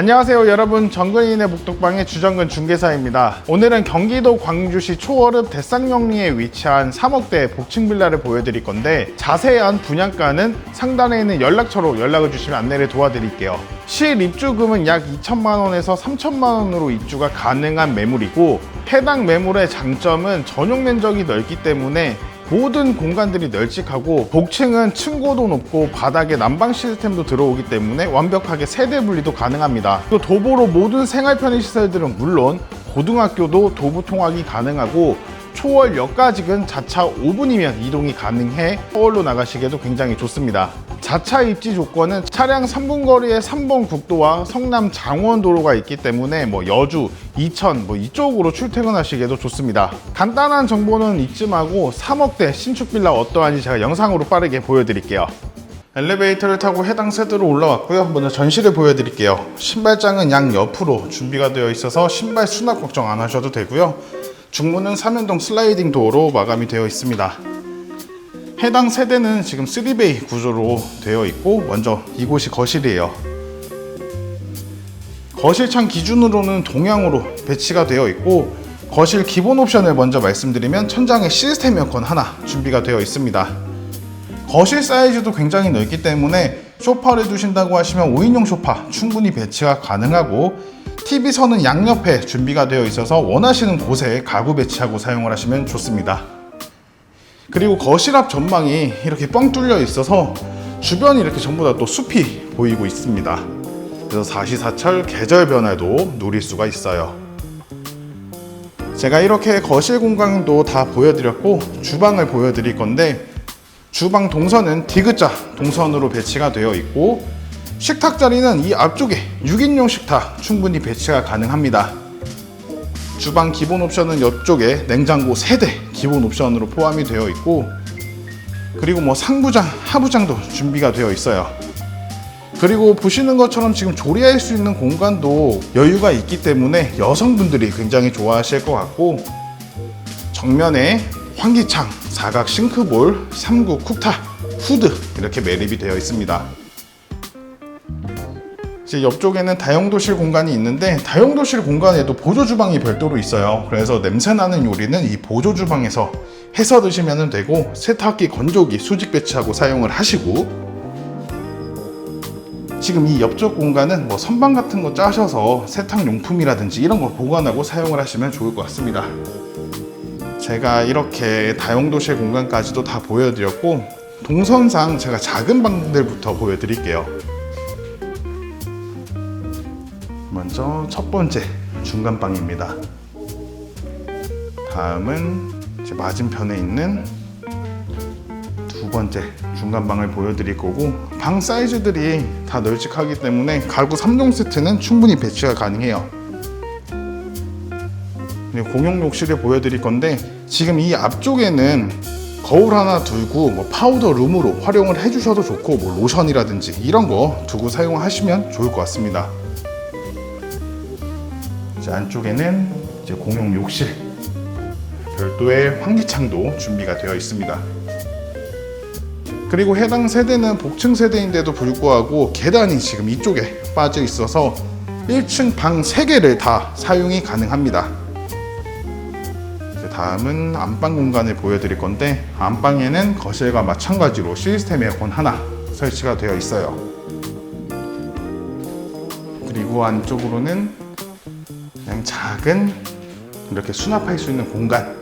안녕하세요 여러분. 정근인의 목독방의 주정근 중개사입니다. 오늘은 경기도 광주시 초월읍 대쌍영리에 위치한 3억대 복층 빌라를 보여드릴 건데 자세한 분양가는 상단에 있는 연락처로 연락을 주시면 안내를 도와드릴게요. 실 입주금은 약 2천만 원에서 3천만 원으로 입주가 가능한 매물이고 해당 매물의 장점은 전용 면적이 넓기 때문에 모든 공간들이 널찍하고 복층은 층고도 높고 바닥에 난방 시스템도 들어오기 때문에 완벽하게 세대 분리도 가능합니다. 또 도보로 모든 생활 편의 시설들은 물론 고등학교도 도보 통학이 가능하고 초월역까지는 자차 5분이면 이동이 가능해 서울로 나가시기에도 굉장히 좋습니다. 자차 입지 조건은 차량 3분 거리에 3번 국도와 성남 장원도로가 있기 때문에 뭐 여주, 이천 뭐 이쪽으로 출퇴근하시기에도 좋습니다. 간단한 정보는 이쯤하고 3억대 신축 빌라 어떠한지 제가 영상으로 빠르게 보여드릴게요. 엘리베이터를 타고 해당 세대로 올라왔고요. 먼저 전시를 보여드릴게요. 신발장은 양 옆으로 준비가 되어 있어서 신발 수납 걱정 안 하셔도 되고요. 중문은 3연동 슬라이딩 도어로 마감이 되어 있습니다. 해당 세대는 지금 3베이 구조로 되어 있고 먼저 이곳이 거실이에요. 거실창 기준으로는 동향으로 배치가 되어 있고 거실 기본 옵션을 먼저 말씀드리면 천장에 시스템 에어컨 하나 준비가 되어 있습니다. 거실 사이즈도 굉장히 넓기 때문에 소파를 두신다고 하시면 5인용 소파 충분히 배치가 가능하고 TV선은 양옆에 준비가 되어 있어서 원하시는 곳에 가구 배치하고 사용을 하시면 좋습니다. 그리고 거실 앞 전망이 이렇게 뻥 뚫려 있어서 주변이 이렇게 전부 다 또 숲이 보이고 있습니다. 그래서 사시사철 계절 변화도 누릴 수가 있어요. 제가 이렇게 거실 공간도 다 보여드렸고 주방을 보여드릴 건데 주방 동선은 디귿자 동선으로 배치가 되어 있고 식탁 자리는 이 앞쪽에 6인용 식탁 충분히 배치가 가능합니다. 주방 기본 옵션은 옆쪽에 냉장고 3대 기본 옵션으로 포함이 되어 있고 그리고 뭐 상부장, 하부장도 준비가 되어 있어요. 그리고 보시는 것처럼 지금 조리할 수 있는 공간도 여유가 있기 때문에 여성분들이 굉장히 좋아하실 것 같고 정면에 환기창, 사각 싱크볼, 3구 쿡탑, 후드 이렇게 매립이 되어 있습니다. 이제 옆쪽에는 다용도실 공간이 있는데 다용도실 공간에도 보조 주방이 별도로 있어요. 그래서 냄새 나는 요리는 이 보조 주방에서 해서 드시면 되고 세탁기, 건조기, 수직 배치하고 사용을 하시고 지금 이 옆쪽 공간은 뭐 선반 같은 거 짜셔서 세탁 용품이라든지 이런 걸 보관하고 사용을 하시면 좋을 것 같습니다. 제가 이렇게 다용도실 공간까지도 다 보여드렸고 동선상 제가 작은 방들부터 보여드릴게요. 먼저 첫 번째 중간 방입니다. 다음은 이제 맞은편에 있는 두 번째 중간 방을 보여드릴 거고 방 사이즈들이 다 널찍하기 때문에 가구 3종 세트는 충분히 배치가 가능해요. 공용 욕실을 보여드릴 건데 지금 이 앞쪽에는 거울 하나 두고 뭐 파우더 룸으로 활용을 해주셔도 좋고 뭐 로션이라든지 이런 거 두고 사용하시면 좋을 것 같습니다. 이제 안쪽에는 이제 공용 욕실 별도의 환기창도 준비가 되어 있습니다. 그리고 해당 세대는 복층 세대인데도 불구하고 계단이 지금 이쪽에 빠져 있어서 1층 방 3개를 다 사용이 가능합니다. 다음은 안방 공간을 보여드릴 건데 안방에는 거실과 마찬가지로 시스템 에어컨 하나 설치가 되어 있어요. 그리고 안쪽으로는 그냥 작은 이렇게 수납할 수 있는 공간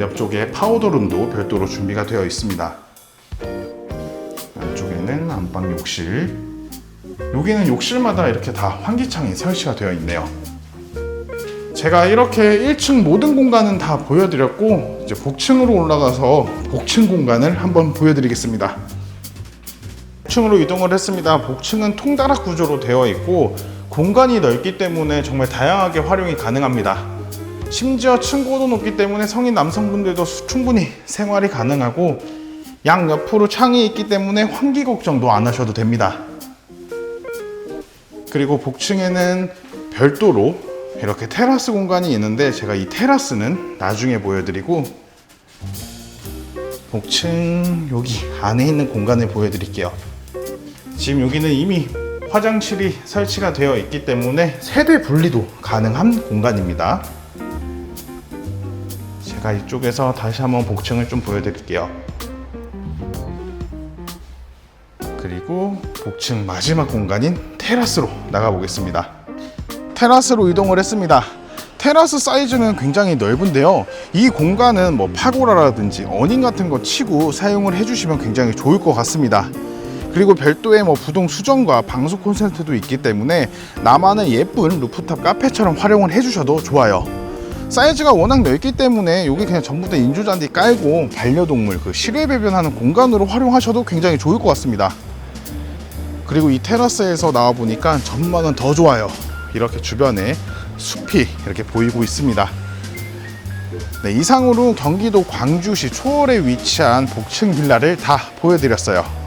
옆쪽에 파우더룸도 별도로 준비가 되어 있습니다. 안쪽에는 안방 욕실 여기는 욕실마다 이렇게 다 환기창이 설치가 되어 있네요. 제가 이렇게 1층 모든 공간은 다 보여드렸고 이제 복층으로 올라가서 복층 공간을 한번 보여드리겠습니다. 복층으로 이동을 했습니다. 복층은 통다락 구조로 되어 있고 공간이 넓기 때문에 정말 다양하게 활용이 가능합니다. 심지어 층고도 높기 때문에 성인 남성분들도 수- 충분히 생활이 가능하고 양 옆으로 창이 있기 때문에 환기 걱정도 안 하셔도 됩니다. 그리고 복층에는 별도로 이렇게 테라스 공간이 있는데 제가 이 테라스는 나중에 보여드리고 복층 여기 안에 있는 공간을 보여드릴게요. 지금 여기는 이미 화장실이 설치가 되어 있기 때문에 세대 분리도 가능한 공간입니다. 제가 이쪽에서 다시 한번 복층을 좀 보여드릴게요. 그리고 복층 마지막 공간인 테라스로 나가 보겠습니다. 테라스로 이동을 했습니다. 테라스 사이즈는 굉장히 넓은데요. 이 공간은 뭐 파고라라든지 어닝 같은 거 치고 사용을 해주시면 굉장히 좋을 것 같습니다. 그리고 별도의 뭐 부동 수정과 방수 콘센트도 있기 때문에 나만의 예쁜 루프탑 카페처럼 활용을 해주셔도 좋아요. 사이즈가 워낙 넓기 때문에 여기 그냥 전부 다 인조잔디 깔고 반려동물 그 실외 배변하는 공간으로 활용하셔도 굉장히 좋을 것 같습니다. 그리고 이 테라스에서 나와 보니까 전망은 더 좋아요. 이렇게 주변에 숲이 이렇게 보이고 있습니다. 네, 이상으로 경기도 광주시 초월에 위치한 복층 빌라를 다 보여드렸어요.